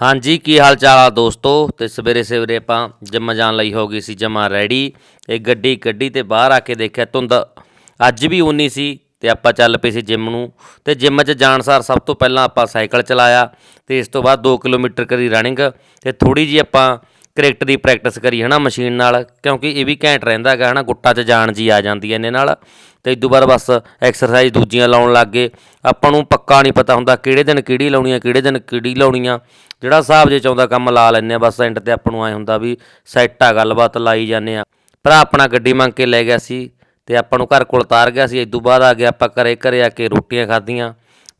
ਹਾਂਜੀ, ਕੀ ਹਾਲ ਚਾਲ ਆ ਦੋਸਤੋ? ਤੇ ਸਵੇਰੇ ਸਵੇਰੇ ਆਪਾਂ ਜਿੰਮ ਜਾਣ ਲਈ ਹੋ ਗਈ ਸੀ, ਜਮਾ ਰੈਡੀ। ਇਹ ਗੱਡੀ ਕੱਢੀ ਤੇ ਬਾਹਰ ਆ ਕੇ ਦੇਖਿਆ ਧੁੰਦ। ਅੱਜ ਵੀ ਉਨੀ ਸੀ ਤੇ ਆਪਾਂ ਚੱਲ ਪਏ ਸੀ ਜਿੰਮ ਨੂੰ। ਤੇ ਜਿੰਮ 'ਚ ਜਾਣ ਸਾਰ ਸਭ ਤੋਂ ਪਹਿਲਾਂ ਆਪਾਂ ਸਾਈਕਲ ਚਲਾਇਆ ਤੇ ਇਸ ਤੋਂ ਬਾਅਦ 2 ਕਿਲੋਮੀਟਰ ਕਰੀ ਰਨਿੰਗ। ਤੇ ਥੋੜੀ ਜੀ ਆਪਾਂ ਕ੍ਰਿਕਟ ਦੀ ਪ੍ਰੈਕਟਿਸ ਕਰੀ ਹਨਾ ਮਸ਼ੀਨ ਨਾਲ, ਕਿਉਂਕਿ ਇਹ ਵੀ ਘੈਂਟ ਰਹਿੰਦਾ ਹੈਗਾ ਹਨਾ, ਗੁੱਟਾ 'ਚ ਜਾਨ ਜੀ ਆ ਜਾਂਦੀ ਹੈ ਇਹਨੇ ਨਾਲ। ਤੇ ਇਦੋਂ ਬਾਅਦ ਬਸ ਐਕਸਰਸਾਈਜ਼ ਦੂਜੀਆਂ ਲਾਉਣ ਲੱਗ ਗਏ। ਆਪਾਂ ਨੂੰ ਪੱਕਾ ਨਹੀਂ ਪਤਾ ਹੁੰਦਾ ਕਿਹੜੇ ਦਿਨ ਕਿਹੜੀ ਲਾਉਣੀ ਆ, ਕਿਹੜੇ ਦਿਨ ਕਿਹੜੀ ਲਾਉਣੀ ਆ। ਜਿਹੜਾ ਹਿਸਾਬ ਜੇ ਚਾਹੁੰਦਾ ਕੰਮ ਲਾ ਲੈਂਦੇ ਆ ਬਸ ਐਂਡ ਤੇ ਆਪਾਂ ਨੂੰ ਐ ਹੁੰਦਾ ਵੀ ਸੈੱਟ ਆ, ਗੱਲਬਾਤ ਲਾਈ ਜਾਂਦੇ ਆ ਭਰਾ ਆਪਣਾ ਗੱਡੀ ਮੰਗ ਕੇ ਲੈ ਗਿਆ ਸੀ ਤੇ ਆਪਾਂ ਨੂੰ ਘਰ ਕੋਲ ਉਤਾਰ ਗਿਆ ਸੀ। ਇਦੋਂ ਬਾਅਦ ਆ ਗਿਆ ਆਪਾਂ ਘਰੇ ਘਰੇ ਆ ਕੇ ਰੋਟੀਆਂ ਖਾਧੀਆਂ।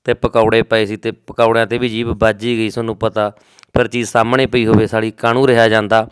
ਅਤੇ ਪਕੌੜੇ ਪਏ ਸੀ ਅਤੇ ਪਕੌੜਿਆਂ ਤੇ ਵੀ ਜੀਭ ਵੱਜ ਹੀ ਗਈ ਤੁਹਾਨੂੰ ਪਤਾ। ਫਿਰ ਚੀਜ਼ ਸਾਹਮਣੇ ਪਈ ਹੋਵੇ, ਸਾਲੀ ਕਾਹਨੂੰ ਰਿਹਾ ਜਾਂਦਾ?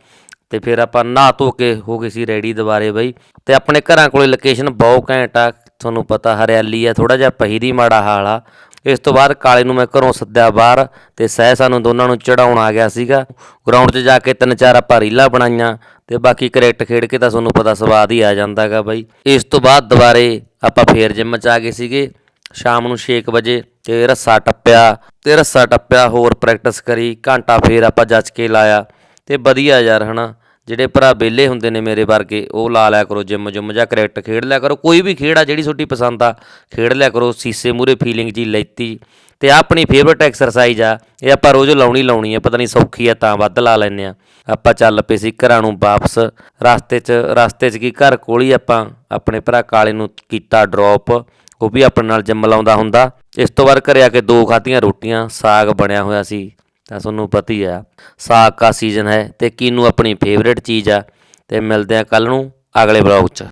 ਅਤੇ ਫਿਰ ਆਪਾਂ ਨਹਾ ਧੋ ਕੇ ਹੋ ਗਏ ਸੀ ਰੈਡੀ ਦੁਬਾਰੇ ਬਈ। ਅਤੇ ਆਪਣੇ ਘਰਾਂ ਕੋਲੇ ਲੋਕੇਸ਼ਨ ਬਹੁਤ ਘੈਂਟ ਆ, ਤੁਹਾਨੂੰ ਪਤਾ ਹਰਿਆਲੀ ਆ ਥੋੜਾ ਜਿਹਾ ਪਹੀਰੀ ਮਾੜਾ ਹਾਲ ਆ। ਇਸ ਤੋਂ ਬਾਅਦ ਕਾਲੇ ਨੂੰ ਮੈਂ ਘਰੋਂ ਸੱਦਿਆ ਬਾਹਰ ਤੇ ਸਹਿ ਸਾਨੂੰ ਦੋਨਾਂ ਨੂੰ ਚੜਾਉਣ ਆ ਗਿਆ ਸੀਗਾ। ਗਰਾਊਂਡ 'ਚ ਜਾ ਕੇ ਤਿੰਨ ਚਾਰ ਆਪਾਂ ਰੀਲਾਂ ਬਣਾਈਆਂ ਤੇ ਬਾਕੀ ਕ੍ਰਿਕਟ ਖੇਡ ਕੇ ਤਾਂ ਤੁਹਾਨੂੰ ਪਤਾ ਸਵਾਦ ਹੀ ਆ ਜਾਂਦਾਗਾ ਬਾਈ। ਇਸ ਤੋਂ ਬਾਅਦ ਦੁਬਾਰੇ ਆਪਾਂ ਫੇਰ ਜਿੰਮ 'ਚ ਆ ਗਏ ਸੀਗੇ। ਸ਼ਾਮ ਨੂੰ 6 ਵਜੇ ਤੇ ਰੱਸਾ ਟੱਪਿਆ ਤੇ ਰੱਸਾ ਟੱਪਿਆ, ਹੋਰ ਪ੍ਰੈਕਟਿਸ ਕਰੀ, ਘੰਟਾ ਫੇਰ ਆਪਾਂ ਜੱਜ ਕੇ ਲਾਇਆ। ਤੇ ਵਧੀਆ ਯਾਰ, ਹਨਾ? ਜਿਹੜੇ ਭਰਾ ਵਿਹਲੇ ਹੁੰਦੇ ਨੇ ਮੇਰੇ ਵਰਗੇ, ਉਹ ਲਾ ਲਿਆ ਕਰੋ ਜਿੰਮ ਜੁੰਮ ਜਾਂ ਕ੍ਰਿਕਟ ਖੇਡ ਲਿਆ ਕਰੋ। ਕੋਈ ਵੀ ਖੇਡ ਆ, ਜਿਹੜੀ ਤੁਹਾਡੀ ਪਸੰਦ ਆ, ਖੇਡ ਲਿਆ ਕਰੋ। ਸੀਸੇ ਮੂਰੇ ਫੀਲਿੰਗ ਜੀ ਲੈਤੀ। ਤੇ ਆਹ ਆਪਣੀ ਫੇਵਰਟ ਐਕਸਰਸਾਈਜ਼ ਆ, ਇਹ ਆਪਾਂ ਰੋਜ਼ ਲਾਉਣੀ ਲਾਉਣੀ ਆ, ਪਤਾ ਨਹੀਂ ਸੌਖੀ ਆ, ਤਾਂ ਵੱਧ ਲਾ ਲੈਨੇ ਆ। ਆਪਾਂ ਚੱਲ ਪਏ ਸੀ ਘਰਾਂ ਨੂੰ ਵਾਪਸ। ਰਸਤੇ 'ਚ ਰਸਤੇ 'ਚ ਕੀ ਘਰ ਕੋਲ ਹੀ ਆਪਾਂ, ਆਪਣੇ ਭਰਾ ਕਾਲੇ ਨੂੰ ਕੀਤਾ ਡ੍ਰੌਪ ਉਹ ਵੀ ਆਪਣੇ ਨਾਲ ਜਿੰਮ ਲਾਉਂਦਾ ਹੁੰਦਾ। ਇਸ ਤੋਂ ਬਾਅਦ ਘਰੇ ਆ ਕੇ ਦੋ ਖਾਧੀਆਂ ਰੋਟੀਆਂ, ਸਾਗ ਬਣਿਆ ਹੋਇਆ ਸੀ। ਤਾਂ ਤੁਹਾਨੂੰ ਪਤਾ ਹੀ ਆ, ਸਾਗ ਦਾ ਸੀਜ਼ਨ ਹੈ ਤੇ ਕੀਨੂੰ ਆਪਣੀ ਫੇਵਰੇਟ ਚੀਜ਼ ਆ। ਤੇ ਮਿਲਦੇ ਆ ਕੱਲ ਨੂੰ ਅਗਲੇ ਬਲੌਗ 'ਚ।